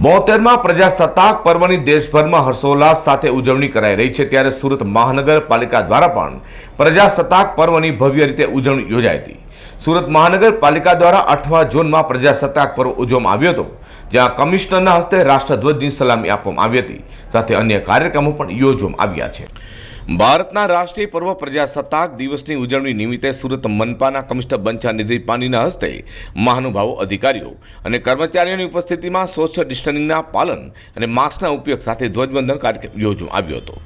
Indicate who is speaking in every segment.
Speaker 1: બોતેરમાં પ્રજાસત્તાક પર્વની દેશભરમાં હર્ષોલ્લાસ સાથે ઉજવણી કરાઈ રહી છે ત્યારે સુરત મહાનગરપાલિકા દ્વારા પણ પ્રજાસત્તાક પર્વની ભવ્ય રીતે ઉજવણી યોજાઈ હતી. સુરત મહાનગરપાલિકા દ્વારા આઠમા જૂનમાં પ્રજાસત્તાક પર્વ ઉજવવામાં આવ્યો હતો, જ્યાં કમિશનરના હસ્તે રાષ્ટ્રધ્વજની સલામી આપવામાં આવી હતી. સાથે અન્ય કાર્યક્રમો પણ યોજવામાં આવ્યા છે. ભારતના રાષ્ટ્રીય પર્વ પ્રજાસત્તાક દિવસની ઉજવણી નિમિત્તે સુરત મનપાના કમિશનર બંછાનિધિ પાનીના હસ્તે મહાનુભાવો અધિકારીઓ અને કર્મચારીઓની ઉપસ્થિતિમાં સોશિયલ ડિસ્ટન્સિંગના પાલન અને માસ્કના ઉપયોગ સાથે ધ્વજવંદન કાર્યક્રમ યોજવામાં આવ્યો હતો.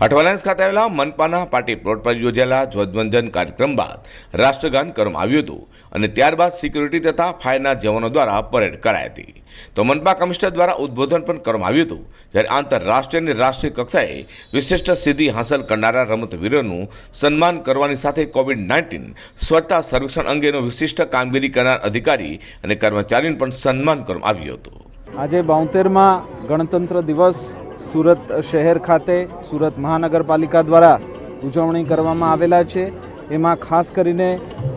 Speaker 1: અઠવાલાઇન્સ ખાતે આવેલા મનપાના પાર્ટી પ્લોટ પર યોજાયેલા ધ્વજવંદન કાર્યક્રમ બાદ રાષ્ટ્રગાન કરવામાં આવ્યું હતું અને ત્યારબાદ સિક્યુરિટી તથા ફાયરના જવાનો દ્વારા પરેડ કરાઈ હતી. તો મનપા કમિશનર દ્વારા ઉદ્બોધન પણ કરવામાં આવ્યું હતું, જ્યારે આંતરરાષ્ટ્રીય અને રાષ્ટ્રીય કક્ષાએ વિશિષ્ટ સિદ્ધિ હાંસલ કરનારા રમતવીરોનું સન્માન કરવાની સાથે કોવિડ નાઇન્ટીન સ્વચ્છતા સર્વેક્ષણ અંગેનો વિશિષ્ટ કામગીરી કરનાર અધિકારી અને કર્મચારીનું પણ સન્માન કરવામાં આવ્યું હતું.
Speaker 2: આજે બાઉતેરમાં ગણતંત્ર દિવસ સુરત શહેર ખાતે, સુરત મહાનગરપાલિકા દ્વારા ઉજવણી કરવામાં આવેલા છે. એમાં ખાસ કરીને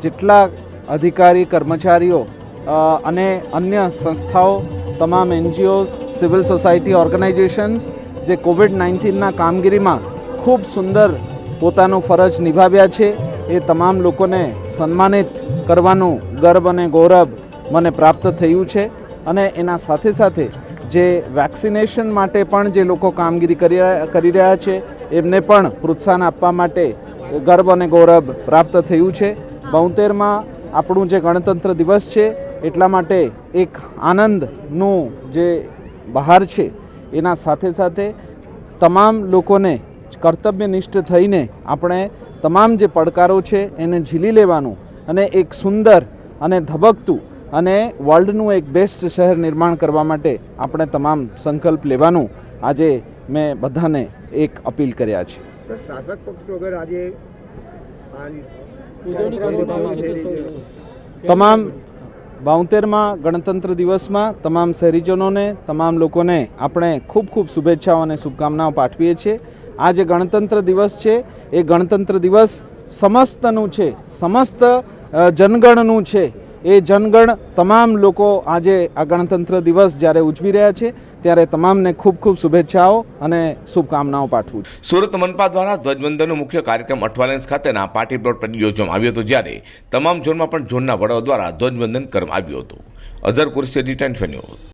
Speaker 2: જેટલા અધિકારી, કર્મચારીઓ અને અન્ય સંસ્થાઓ, તમામ એનજીઓઝ સિવિલ સોસાયટી ઓર્ગેનાઇઝેશન્સ જે કોવિડ નાઇન્ટીનના કામગીરીમાં ખૂબ સુંદર પોતાનું ફરજ નિભાવ્યા છે, એ તમામ લોકોને સન્માનિત કરવાનું ગર્વ અને ગૌરવ મને પ્રાપ્ત થયું છે. અને એના સાથે સાથે જે વેક્સિનેશન માટે પણ જે લોકો કામગીરી કરી રહ્યા- છે, એમને પણ પ્રોત્સાહન આપવા માટે ગર્વ અને ગૌરવ પ્રાપ્ત થયું છે. બોતેરમાં આપણું જે ગણતંત્ર દિવસ છે, એટલા માટે એક આનંદનું જે બહાર છે, એના સાથે સાથે તમામ લોકોને કર્તવ્યનિષ્ઠ થઈને આપણે તમામ જે પડકારો છે, એને ઝીલી લેવાનું અને એક સુંદર અને ધબકતું અને વર્લ્ડનું એક બેસ્ટ શહેર નિર્માણ કરવા માટે આપણે તમામ સંકલ્પ લેવાનું આજે મેં બધાને એક અપીલ કર્યા છે.
Speaker 3: શાસક પક્ષ વગર આજે?
Speaker 2: તમામ બાઉતેરમાં ગણતંત્ર દિવસમાં તમામ શહેરીજનોને તમામ લોકોને આપણે ખૂબ ખૂબ શુભેચ્છાઓ અને શુભકામનાઓ પાઠવીએ છીએ. આ જે ગણતંત્ર દિવસ છે એ ગણતંત્ર દિવસ સમસ્તનું છે સમસ્ત જનગણનું છે. એ જનગણ તમામ લોકો આજે આ ગણતંત્ર દિવસ જ્યારે ઉજવી રહ્યા છે, ત્યારે તમામને ખૂબ ખૂબ શુભેચ્છાઓ અને શુભકામનાઓ પાઠવું
Speaker 1: સુરત મનપા દ્વારા ધ્વજવંદનનો મુખ્ય કાર્યક્રમ અઠવાલેન્સ ખાતેના પાર્ટી પ્લોટ પર યોજવામાં આવ્યો હતો, જ્યારે તમામ ઝોનમાં પણ ઝોનના વડાઓ દ્વારા ધ્વજવંદન કરવામાં આવ્યું હતું. Azhar Qureshi return news.